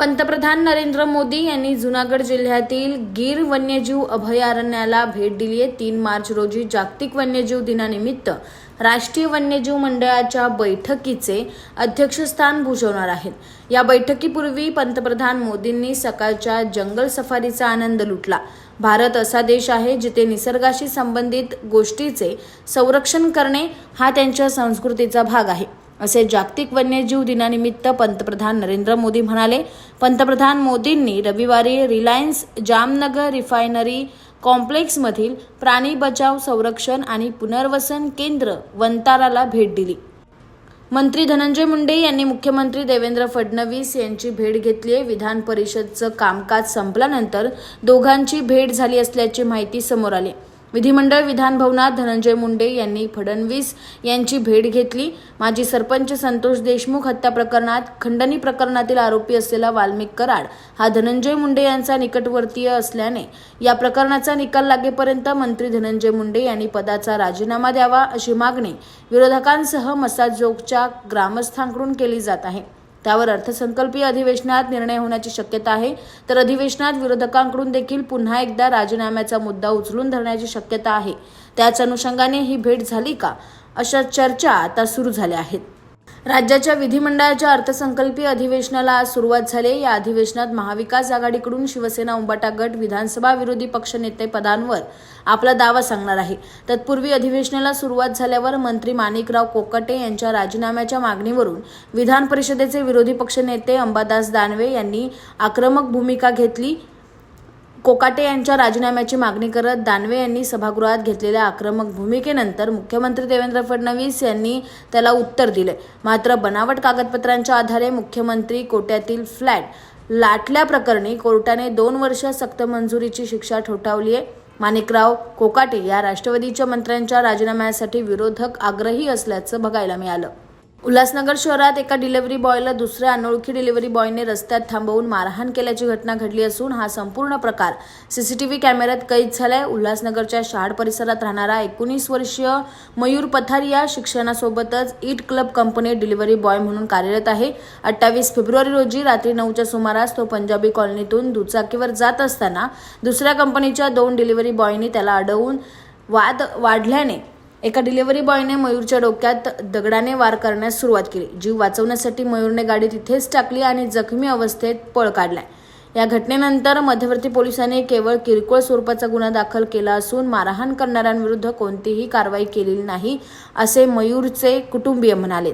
पंतप्रधान नरेंद्र मोदी यांनी जुनागड जिल्ह्यातील गीर वन्यजीव अभयारण्याला भेट दिली आहे. तीन मार्च रोजी जागतिक वन्यजीव दिनानिमित्त राष्ट्रीय वन्यजीव मंडळाच्या बैठकीचे अध्यक्षस्थान भूषवणार आहेत. या बैठकीपूर्वी पंतप्रधान मोदींनी सकाळच्या जंगल सफारीचा आनंद लुटला. भारत असा देश आहे जिथे निसर्गाशी संबंधित गोष्टीचे संरक्षण करणे हा त्यांच्या संस्कृतीचा भाग आहे. असे जागतिक वन्यजीव दिनानिमित्त पंतप्रधान नरेंद्र मोदी म्हणाले पंतप्रधान मोदींनी रविवारी रिलायन्स जामनगर रिफायनरी कॉम्प्लेक्समधील प्राणी बचाव संरक्षण आणि पुनर्वसन केंद्र वंताराला भेट दिली. मंत्री धनंजय मुंडे यांनी मुख्यमंत्री देवेंद्र फडणवीस यांची भेट घेतली आहे. विधान परिषदचं कामकाज संपल्यानंतर दोघांची भेट झाली असल्याची माहिती समोर आली विधिमंडळ विधानभवनात धनंजय मुंडे यांनी फडणवीस यांची भेट घेतली. माजी सरपंच संतोष देशमुख हत्या प्रकरणात खंडणी प्रकरणातील आरोपी असलेला वाल्मिक कराड हा धनंजय मुंडे यांचा निकटवर्तीय असल्याने या प्रकरणाचा निकाल लागेपर्यंत मंत्री धनंजय मुंडे यांनी पदाचा राजीनामा द्यावा अशी मागणी विरोधकांसह मसाजोगच्या ग्रामस्थांकडून केली जात आहे. त्यावर अर्थसंकल्पीय अधिवेशनात निर्णय होण्याची शक्यता आहे. तर अधिवेशनात विरोधकांकडून देखील पुन्हा एकदा राजीनाम्याचा मुद्दा उचलून धरण्याची शक्यता आहे. त्याच अनुषंगाने ही भेट झाली का? अशा चर्चा आता सुरू झाल्या आहेत. राज्याच्या विधिमंडळाच्या अर्थसंकल्पीय अधिवेशनाला आज सुरुवात झाली. या अधिवेशनात महाविकास आघाडीकडून शिवसेना उंबाटा गट विधानसभा विरोधी पक्षनेते पदांवर आपला दावा सांगणार आहे. तत्पूर्वी अधिवेशनाला सुरुवात झाल्यावर मंत्री माणिकराव कोकटे यांच्या राजीनाम्याच्या मागणीवरून विधान परिषदेचे विरोधी पक्षनेते अंबादास दानवे यांनी आक्रमक भूमिका घेतली. कोकाटे यांच्या राजीनाम्याची मागणी करत दानवे यांनी सभागृहात घेतलेल्या आक्रमक भूमिकेनंतर मुख्यमंत्री देवेंद्र फडणवीस यांनी त्याला उत्तर दिले. मात्र बनावट कागदपत्रांच्या आधारे मुख्यमंत्री कोट्यातील फ्लॅट लाटल्याप्रकरणी कोर्टाने दोन वर्ष सक्त मंजुरीची शिक्षा ठोठावली आहे माणिकराव कोकाटे या राष्ट्रवादीच्या मंत्र्यांच्या राजीनाम्यासाठी विरोधक आग्रही असल्याचं बघायला मिळालं. उल्हासनगर शहरात एका डिलिव्हरी बॉयला दुसऱ्या अनोळखी डिलिव्हरी बॉयने रस्त्यात थांबवून मारहाण केल्याची घटना घडली असून हा संपूर्ण प्रकार सीसीटीव्ही कॅमेऱ्यात कैद झालाय. उल्हासनगरच्या शहाड परिसरात राहणारा एकोणीस वर्षीय Mayur Patharia शिक्षणासोबतच eat club company delivery boy म्हणून कार्यरत आहे. अठ्ठावीस फेब्रुवारी रोजी रात्री नऊच्या सुमारास तो पंजाबी कॉलनीतून दुचाकीवर जात असताना दुसऱ्या कंपनीच्या दोन डिलिव्हरी बॉयनी त्याला अडवून वाद वाढल्याने एका डिलिव्हरी बॉयने मयूरच्या डोक्यात दगडाने वार करण्यास सुरुवात केली. जीव वाचवण्यासाठी मयूरने गाडी तिथेच टाकली आणि जखमी अवस्थेत पळ काढलाय. या घटनेनंतर मध्यवर्ती पोलिसांनी केवळ किरकोळ स्वरूपाचा गुन्हा दाखल केला असून मारहाण करणाऱ्यांविरुद्ध कोणतीही कारवाई केलेली नाही असे मयूरचे कुटुंबीय म्हणाले.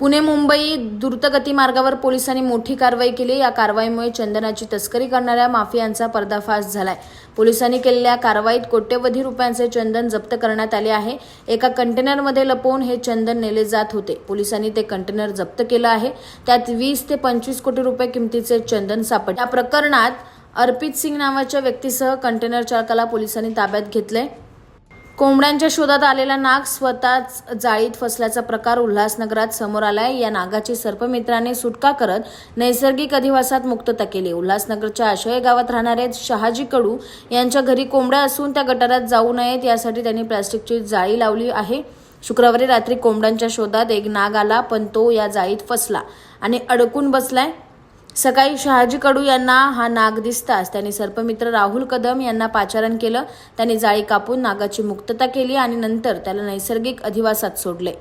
पुणे मुंबई द्रुतगती मार्गावर पोलिसांनी मोठी कारवाई केली. या कारवाईमुळे चंदनाची तस्करी करणाऱ्या माफियांचा पर्दाफाश झालाय. पोलिसांनी केलेल्या कारवाईत कोट्यवधी रुपयांचे चंदन जप्त करण्यात आले आहे. एका कंटेनरमध्ये लपवून हे चंदन नेले जात होते. पोलिसांनी ते कंटेनर जप्त केलं आहे. त्यात वीस ते पंचवीस कोटी रुपये किमतीचे चंदन सापडले. या प्रकरणात अर्पित सिंग नावाच्या व्यक्तीसह कंटेनर चालकाला पोलिसांनी ताब्यात घेतलंय. कोंबड्यांच्या शोधात आलेला नाग स्वतःच जाळीत फसल्याचा प्रकार उल्हासनगरात समोर आलाय. या नागाची सर्पमित्राने सुटका करत नैसर्गिक अधिवासात मुक्तता केली उल्हासनगरच्या आशय गावात राहणारे शहाजी कडू यांच्या घरी कोंबड्या असून त्या गटारात जाऊ नयेत यासाठी त्यांनी प्लास्टिकची जाळी लावली आहे. शुक्रवारी रात्री कोंबड्यांच्या शोधात एक नाग आला पण तो या जाळीत फसला आणि अडकून बसलाय. सकाळी शहाजी कडू यांना हा नाग दिसताच. त्यांनी सर्पमित्र राहुल कदम यांना पाचारण केलं. त्यांनी जाळी कापून नागाची मुक्तता केली आणि नंतर त्याला नैसर्गिक अधिवासात सोडले.